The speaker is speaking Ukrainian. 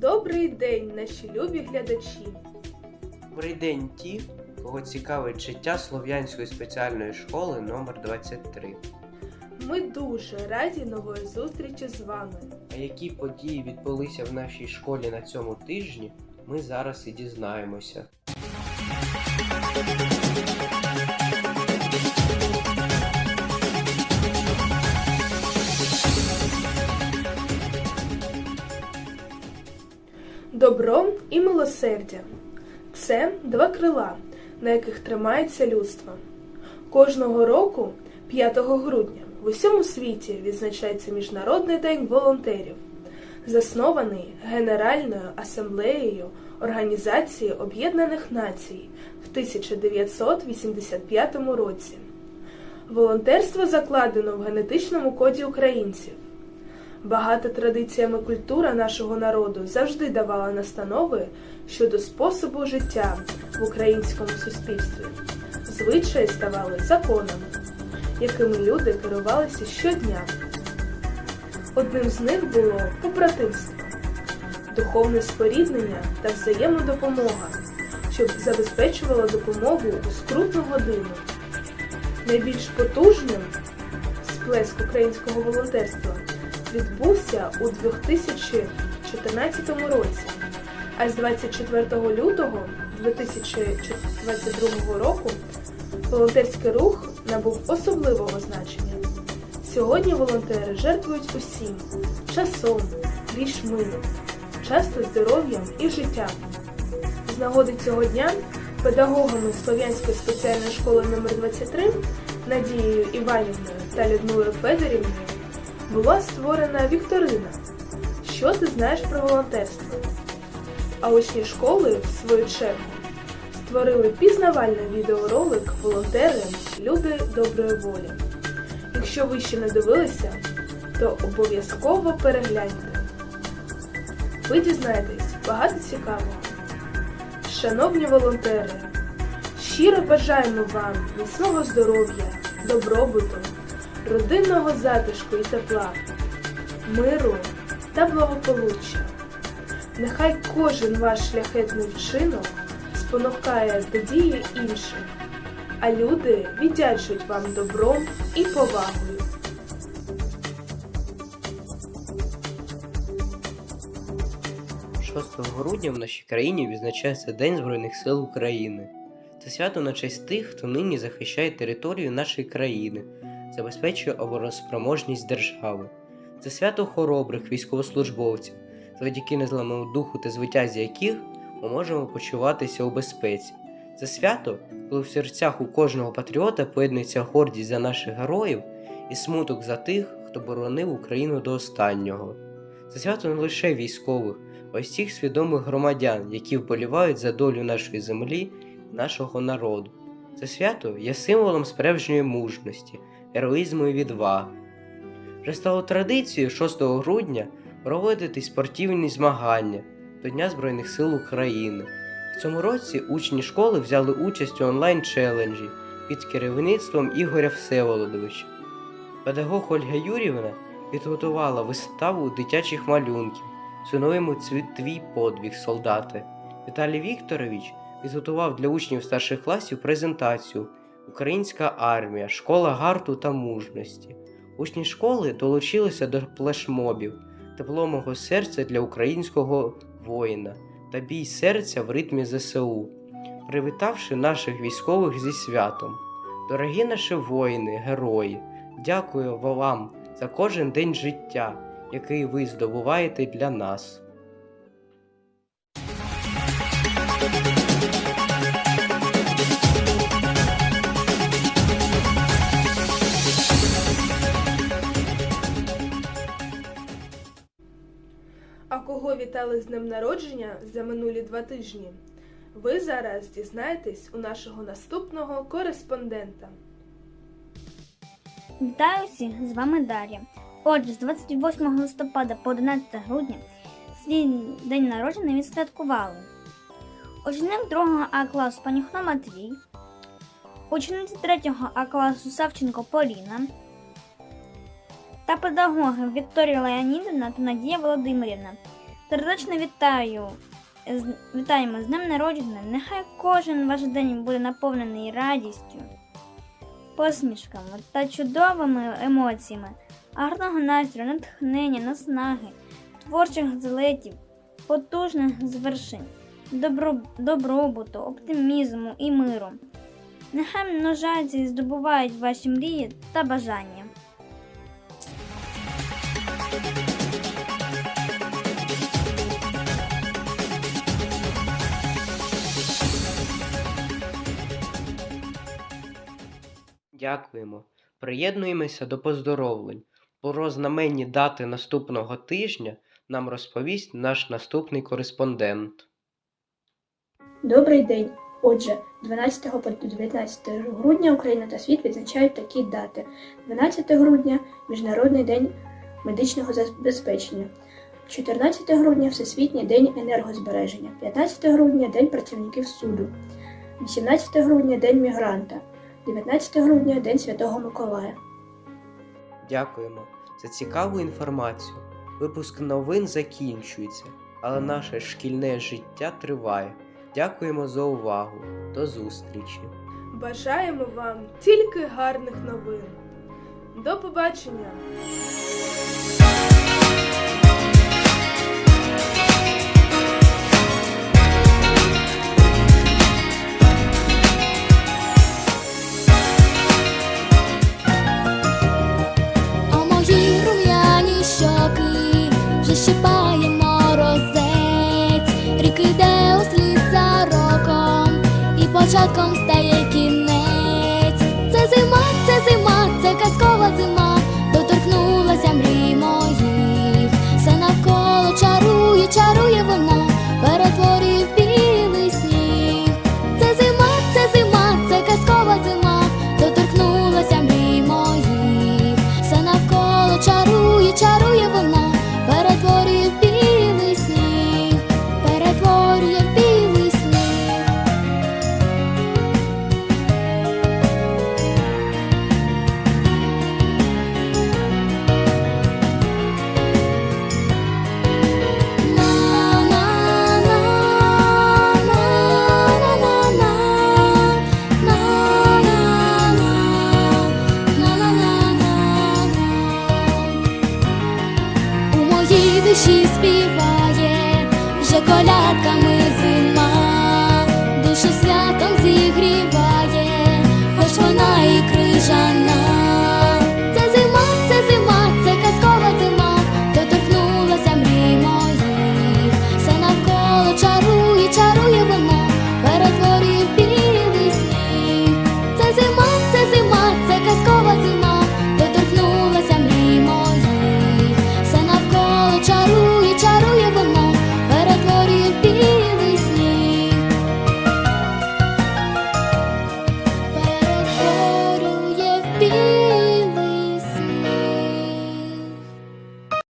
Добрий день, наші любі глядачі! Добрий день ті, кого цікавить життя Слов'янської спеціальної школи номер 23 Ми дуже раді нової зустрічі з вами. А які події відбулися в нашій школі на цьому тижні, ми зараз і дізнаємося. Добро і милосердя це два крила, на яких тримається людство. Кожного року, 5 грудня, в усьому світі відзначається Міжнародний день волонтерів, заснований Генеральною асамблеєю Організації Об'єднаних Націй в 1985 році. Волонтерство закладено в генетичному коді українців. Багата традиціями культура нашого народу завжди давала настанови щодо способу життя в українському суспільстві. Звичаї ставали законами, якими люди керувалися щодня. Одним з них було побратимство, духовне споріднення та взаємна допомога, що забезпечувала допомогу у скрутну годину. Найбільш потужним сплеск українського волонтерства відбувся у 2014 році, а з 24 лютого 2022 року волонтерський рух набув особливого значення. Сьогодні волонтери жертвують усім часом, грішми, часто здоров'ям і життям. З нагоди цього дня педагогами Слов'янської спеціальної школи номер 23 Надією Іванівною та Людмилою Федорівною була створена вікторина. Що ти знаєш про волонтерство? А учні школи, в свою чергу, створили пізнавальний відеоролик Волонтери Люди доброї волі. Якщо ви ще не дивилися, то обов'язково перегляньте. Ви дізнаєтесь багато цікавого. Шановні волонтери, щиро бажаємо вам міцного здоров'я, добробуту, родинного затишку і тепла, миру та благополуччя. Нехай кожен ваш шляхетний вчинок спонукає до дії інших, а люди віддячують вам добром і повагою. – 6 грудня в нашій країні відзначається День Збройних сил України. Це свято на честь тих, хто нині захищає територію нашої країни, забезпечує обороноспроможність держави. Це свято хоробрих військовослужбовців, завдяки незламному духу та звитязі яких ми можемо почуватися у безпеці. Це свято, коли в серцях у кожного патріота поєднується гордість за наших героїв і смуток за тих, хто боронив Україну до останнього. Це свято не лише військових, а й всіх свідомих громадян, які вболівають за долю нашої землі, нашого народу. Це свято є символом справжньої мужності, героїзму і відваги. Вже стало традицією 6 грудня проводити спортивні змагання до Дня Збройних сил України. В цьому році учні школи взяли участь у онлайн-челенджі під керівництвом Ігоря Всеволодовича. Педагог Ольга Юрівна підготувала виставу дитячих малюнків Синовимо твій подвіг, солдати. Віталій Вікторович підготував для учнів старших класів презентацію Українська армія, школа гарту та мужності. Учні школи долучилися до флешмобів тепло мого серця для українського воїна та бій серця в ритмі ЗСУ, привітавши наших військових зі святом. Дорогі наші воїни, герої, дякую вам за кожен день життя, який ви здобуваєте для нас. Вітали з днем народження за минулі два тижні? Ви зараз дізнаєтесь у нашого наступного кореспондента. Вітаю всіх, з вами Дар'я. Отже, з 28 листопада по 11 грудня свій день народження відсвяткували. Ученик 2 А класу Панюхно Матвій, учениця 3 А класу Савченко Поліна та педагоги Вікторія Леонідівна та Надія Володимирівна Сердечно вітаю. Вітаємо з днем народження. Нехай кожен ваш день буде наповнений радістю, посмішками та чудовими емоціями, гарного настрою, натхнення, наснаги, творчих злетів, потужних звершень, добро, добробуту, оптимізму і миру. Нехай множаться і здобувають ваші мрії та бажання. Дякуємо. Приєднуємося до поздоровлень. Про знаменні дати наступного тижня нам розповість наш наступний кореспондент. Добрий день. Отже, 12 по 19 грудня Україна та світ відзначають такі дати: 12 грудня Міжнародний день медичного забезпечення, 14 грудня Всесвітній день енергозбереження, 15 грудня День працівників суду, 18 грудня День мігранта, 19 грудня День Святого Миколая. Дякуємо за цікаву інформацію. Випуск новин закінчується, але наше шкільне життя триває. Дякуємо за увагу. До зустрічі! Бажаємо вам тільки гарних новин. До побачення! І початком Душі співає, вже колядками